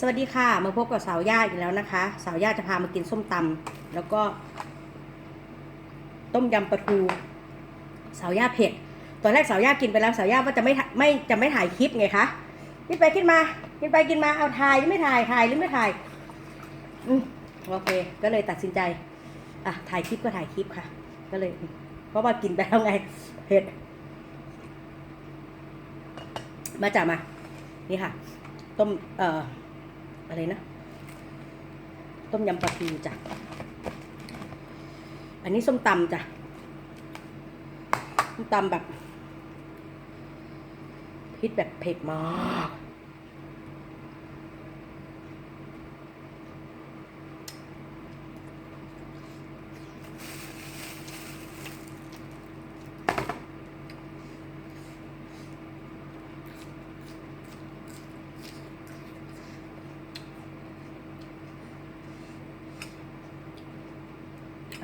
สวัสดีค่ะมาพบกับสาวย่าอีกแล้วนะคะ สาวย่าจะพามากินส้มตำแล้วก็ ต้มยำปลาทูสาวย่าเผ็ดตอนแรกสาวย่ากินไปแล้วสาวย่าว่าจะไม่ไม่จะไม่ถ่ายคลิปไงคะกินไปกินมากินไปกินมาเอาถ่ายหรือไม่ถ่ายถ่ายหรือไม่ถ่ายอืมโอเค ก็เลยตัดสินใจอะถ่ายคลิปก็ถ่ายคลิปค่ะ ก็เลย เพราะว่ากินไปแล้วไงเผ็ดมาจามานี่ค่ะ ต้มเอ่อ อะไรนะ ต้มยำปลาทูจ้ะ อันนี้ส้มตำจ้ะ ส้มตำแบบพริกแบบเผ็ดมาก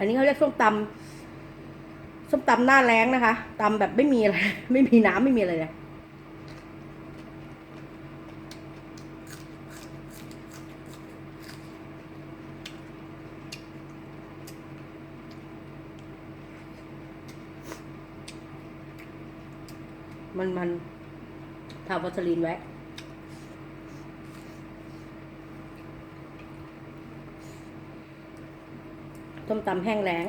อันนี้เขาเรียกส้มตำส้มตำหน้าแรงนะคะตำแบบไม่มีอะไรไม่มีน้ำไม่มีอะไรเลยมันมันทาวัสลีนไว้ ส้มตำแห้งแล้ง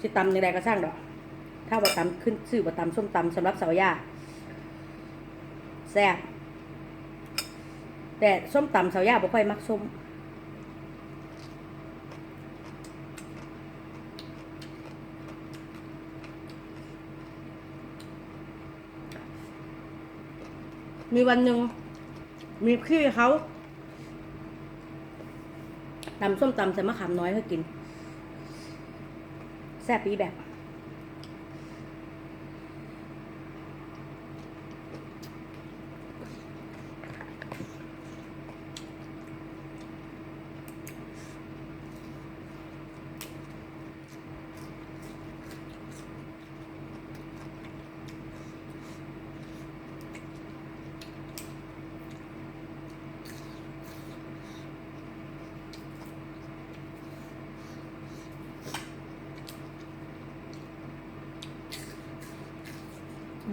สิตำในใดก็สร้างดอก ถ้าว่าตำขึ้นชื่อว่าตำส้มตำสำหรับสาวยาแซ่บแต่ส้มตำสาวยาบ่ค่อยมักส้มมีวันหนึ่งมีพี่เขา ตำส้มตำใส่มะขามน้อยให้กิน แซ่บปีแบบ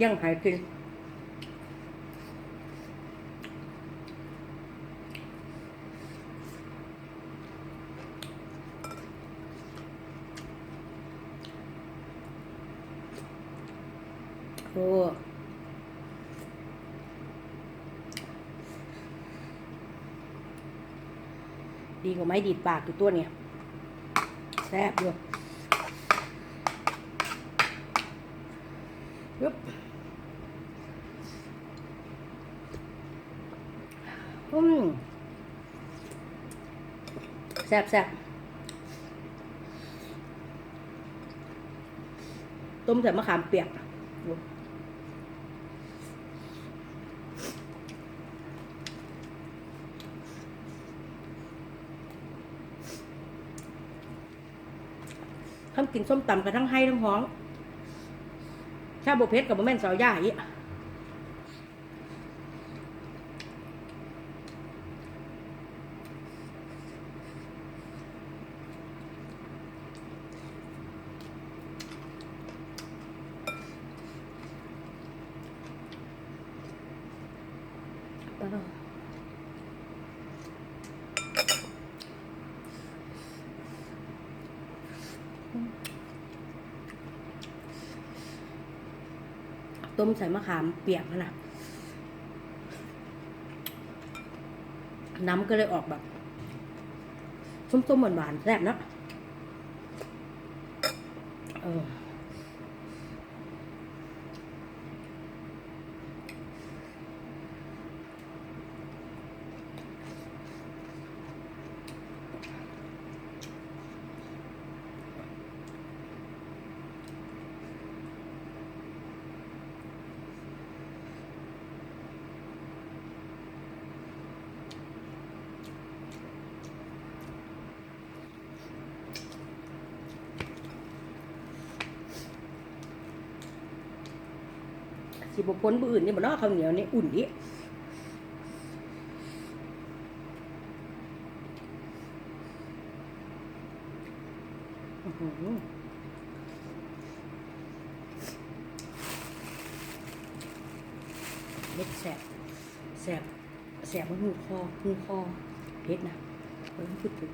ยังหายกินโอ้ดีกว่าไม้ดีดปากอยู่ตัวเนี่ยแซ่บอยู่ยุบอืมแซ่บแซ่บต้มใส่มะขามเปียกดูทำกินส้มตำกันทั้งให้ทั้งห้องชาบเพชรกับบะแม่นสาวย่าอีก ต้มใส่มะขามเปียกนะน้ำก็เลยออกแบบส้มๆหวานๆแซ่บนะเออ สิบพ้นบื่นนี่บ่นอกข้าวเหนียวนี่อุ่นดิเล็ดแสบแสบแสบมันหูคอหูคอเพชรนะเออพูดถึง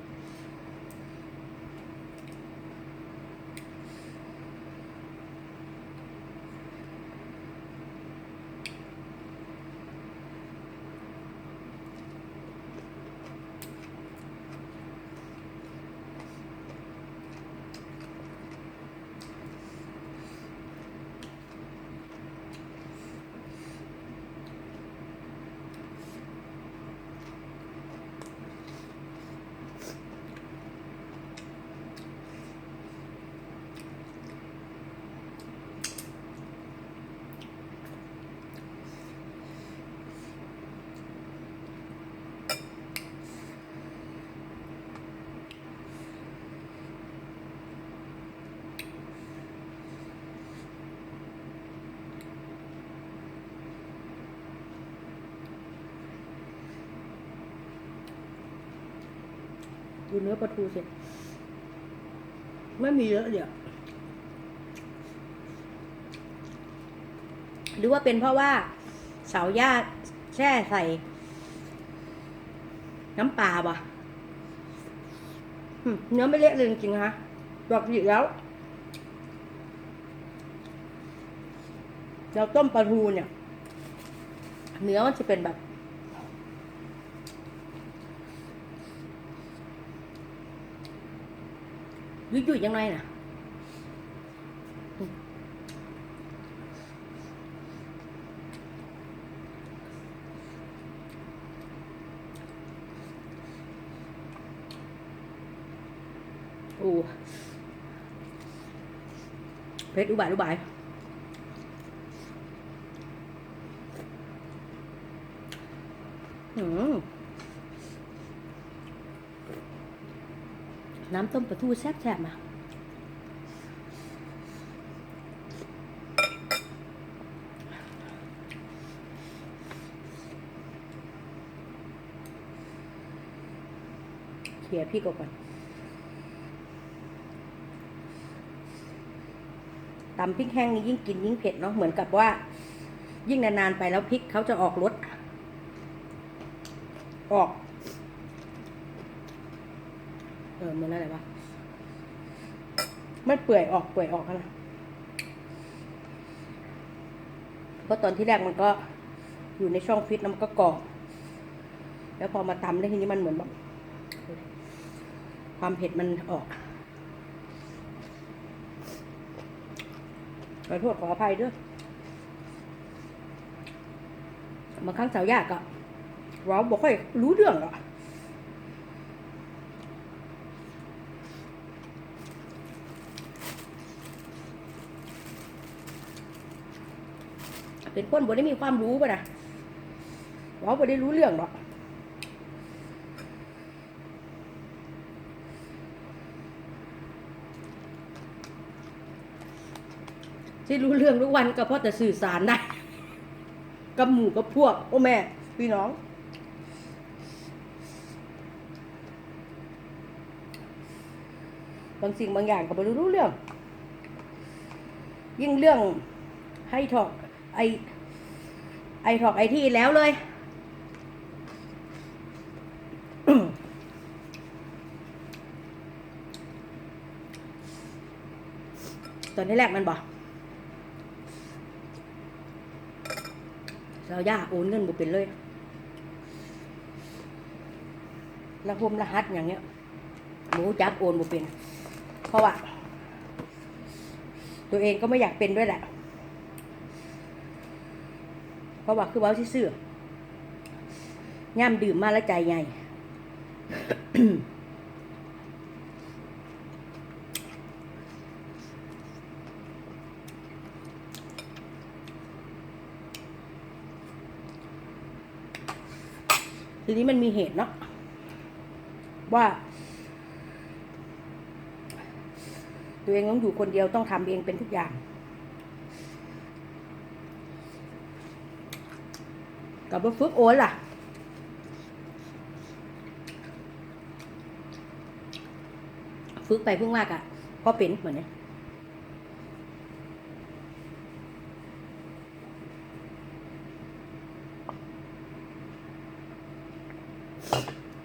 ดูเนื้อปลาทูสิไม่มีเยอะเดี๋ยวหรือว่าเป็นเพราะว่าเสาหญ้าแช่ใส่ น้ำปลาบ่ะอืมเนื้อไม่เละเลยจริงๆนะคะปกติแล้ว เราต้มปลาทูเนี่ย เนื้อมันจะเป็นแบบ ยุ่ยยุ่ยๆยังไงน่ะโอ้เพชรอุบายอุบายอืม น้ำต้มปลาทูแซ่บๆมาเขี่ยพี่ก่อนตำพริกแห้งนี่ยิ่งกินยิ่งเผ็ดเนาะเหมือนกับว่า ยิ่งนานๆไปแล้วพริกเขาจะออกรสออก เออมันอะไรวะมันเปื่อยออกเปื่อยออกนะเพราะตอนที่แรกมันก็อยู่ในช่องฟิตแล้วมันก็กรอบแล้วพอมาตำแล้วทีนี้มันเหมือนแบบความเผ็ดมันออกขอโทษขออภัยด้วยบางครั้งสาวยากอะเราบอกค่อยรู้เรื่องอก เป็นคนบ่ได้มีความรู้ป่ะนะเราบ่ได้รู้เรื่องหรอกที่รู้เรื่องทุกวันก็เพราะแต่สื่อสารได้กับหมู่กับพวก โอ้แม่ พี่น้อง บางสิ่งบางอย่างก็ไม่รู้เรื่อง ยิ่งเรื่องให้ถอก ไอไอถอกไอที่แล้วเลย ตอนที่แรกมันบอกเราย่าโอนเงินบุเป็นเลยแล้วพมรหัสอย่างเงี้ยหมูจับโอนบุเป็น เพราะว่า ตัวเองก็ไม่อยากเป็นด้วยแหละ เพราะว่าคือเว้าที่เสื่อย่ำดื่มมาแล้วใจใหญ่ทีนี้มันมีเหตุเนาะว่า ตัวเองต้องอยู่คนเดียวต้องทำเองเป็นทุกอย่าง กับว่าฝึกโอนล่ะฝึกไปเพิ่งมากอะพราะเป็นเหมือนเนี้ย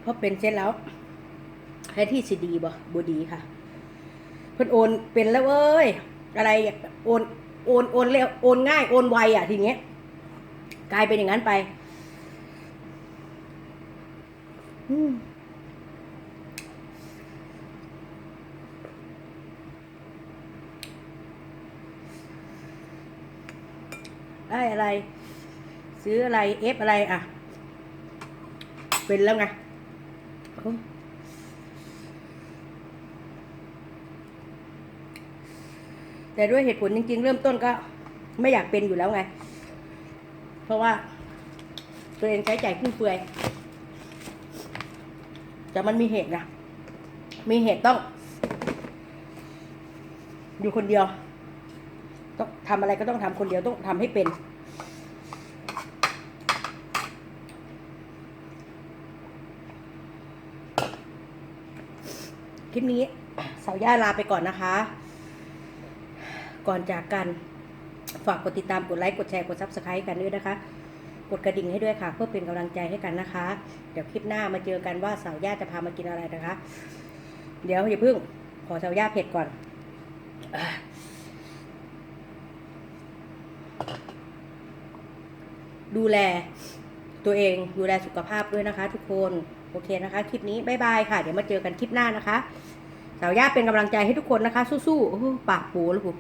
พราะเป็นเสร็จแล้วให้ที่สิดีบ่บดีค่ะเพิ่นโอนเป็นแล้วเอ้ย อะไรโอนโอนโอนเร็วโอนง่ายโอนไวอะทีเนี้ยกลายเป็นอย่างนั้นไป อืม ได้อะไร ซื้ออะไรเอฟอะไรอะ เป็นแล้วไงแต่ด้วยเหตุผลจริง ๆ เริ่มต้นก็ไม่อยากเป็นอยู่แล้วไง เพราะว่าตัวเองใช้จ่ายฟุ่มเฟือย แต่มันมีเหตุนะ มีเหตุต้อง อยู่คนเดียว ต้องทำอะไรก็ต้องทำคนเดียวต้องทำให้เป็น คลิปนี้สาวย่าลาไปก่อนนะคะ ก่อนจากกัน ฝากกดติดตามกดไลค์ กดแชร์ กดซับสไครต์กันด้วยนะคะ กดกระดิ่งให้ด้วยค่ะ เพื่อเป็นกำลังใจให้กันนะคะ เดี๋ยวคลิปหน้ามาเจอกันว่าสาวย่าจะพามากินอะไรนะคะ เดี๋ยวอย่าเพิ่งขอสาวย่าเผ็ดก่อนดูแลตัวเองดูแลสุขภาพด้วยนะคะ ทุกคนโอเคนะคะ คลิปนี้บ๊ายบายค่ะ เดี๋ยวมาเจอกันคลิปหน้านะคะสาวย่าเป็นกำลังใจให้ทุกคนนะคะ สู้ๆโอ้โหปากปูแล้วผม